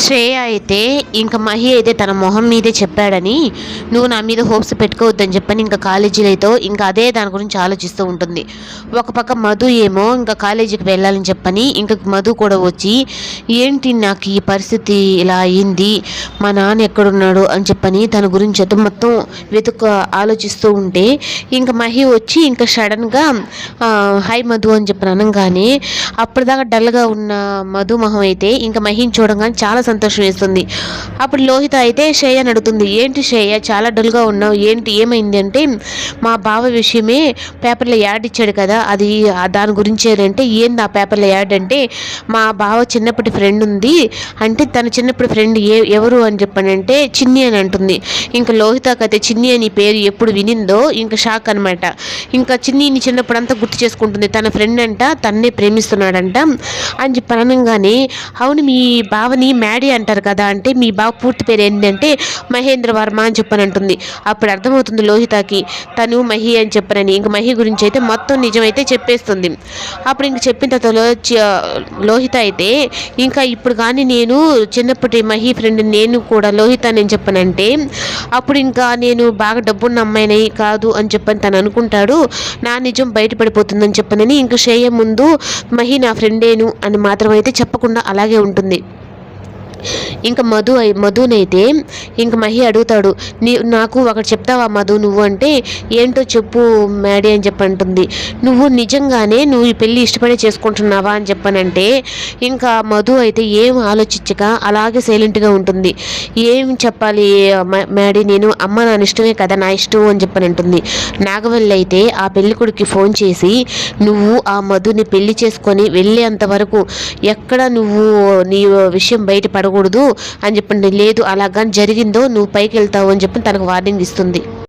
శ్రేయ అయితే ఇంకా మహి అయితే తన మొహం మీదే చెప్పాడని నువ్వు నా మీద హోప్స్ పెట్టుకోవద్దని చెప్పని ఇంకా కాలేజీలో అయితే ఇంకా అదే దాని గురించి ఆలోచిస్తూ ఉంటుంది. ఒక పక్క మధు ఏమో ఇంకా కాలేజీకి వెళ్ళాలని చెప్పని ఇంకా మధు కూడా వచ్చి ఏంటి నాకు ఈ పరిస్థితి ఇలా అయింది? మా నాన్న ఎక్కడున్నాడు? అని చెప్పని తన గురించి అయితే మొత్తం వెతుక ఆలోచిస్తూ ఉంటే ఇంకా మహి వచ్చి ఇంకా సడన్గా హాయ్ మధు అని చెప్పి అనగానే అప్పటిదాకా డల్గా ఉన్న మధు మొహం అయితే ఇంకా మహిని చూడగానే చాలా సంతోషం వేస్తుంది అప్పుడు లోహిత అయితే శ్రేయ అడుగుతుంది. ఏంటి శ్రేయ? చాలా డల్గా ఉన్నావు. ఏంటి? ఏమైంది? అంటే మా బావ విషయమే పేపర్లో యాడ్ ఇచ్చాడు కదా అది దాని గురించి అంటే ఏంది ఆ పేపర్లో యాడ్ అంటే మా బావ చిన్నప్పటి ఫ్రెండ్ ఉంది. అంటే తన చిన్నప్పటి ఫ్రెండ్ ఏ ఎవరు అని చెప్పానంటే చిన్ని అని అంటుంది. ఇంకా లోహితకి అయితే చిన్ని అని పేరు ఎప్పుడు వినిందో ఇంకా షాక్ అనమాట ఇంకా చిన్నీని చిన్నప్పుడు అంతా గుర్తు చేసుకుంటుంది. తన ఫ్రెండ్ అంట తన్నే ప్రేమిస్తున్నాడంట. అని చెప్పి అనగానే అవును మీ బావని డాడీ అంటారు కదా అంటే మీ బాబు పూర్తి పేరు ఏంటంటే మహేంద్ర వర్మ అని చెప్పని అంటుంది. అప్పుడు అర్థమవుతుంది లోహితకి తను మహి అని చెప్పనని. ఇంక మహి గురించి అయితే మొత్తం నిజమైతే చెప్పేస్తుంది. అప్పుడు ఇంక చెప్పిన తర్వాత లోహిత అయితే ఇంకా ఇప్పుడు కానీ నేను చిన్నప్పటి మహి ఫ్రెండ్ నేను కూడా లోహిత అని చెప్పనంటే అప్పుడు ఇంకా నేను బాగా డబ్బున్న అమ్మాయిని కాదు అని చెప్పని తను అనుకుంటాడు. నా నిజం బయటపడిపోతుందని చెప్పనని ఇంక షేయ ముందు మహి నా ఫ్రెండేను అని మాత్రం అయితే చెప్పకుండా అలాగే ఉంటుంది. ఇంకా మధు మధునైతే ఇంక మహి అడుగుతాడు నీ నాకు ఒకటి చెప్తావా మధు నువ్వు? అంటే ఏంటో చెప్పు మ్యాడీ అని చెప్పంటుంది. నువ్వు నిజంగానే నువ్వు ఈ పెళ్ళి ఇష్టపడి చేసుకుంటున్నావా? అని చెప్పనంటే ఇంకా మధు అయితే ఏం ఆలోచించక అలాగే సైలెంట్గా ఉంటుంది. ఏం చెప్పాలి మ- మ్యాడీ? నేను అమ్మ నా ఇష్టమే కదా నా ఇష్టం అని చెప్పని అంటుంది నాగవల్లి అయితే ఆ పెళ్ళి కొడుకు ఫోన్ చేసి నువ్వు ఆ మధుని పెళ్ళి చేసుకొని వెళ్ళేంత వరకు ఎక్కడ నువ్వు నీ విషయం బయట పడకూడదు అని చెప్పండి. లేదు అలాగా జరిగిందో నువ్వు పైకి వెళ్తావు అని చెప్పి తనకు వార్నింగ్ ఇస్తుంది.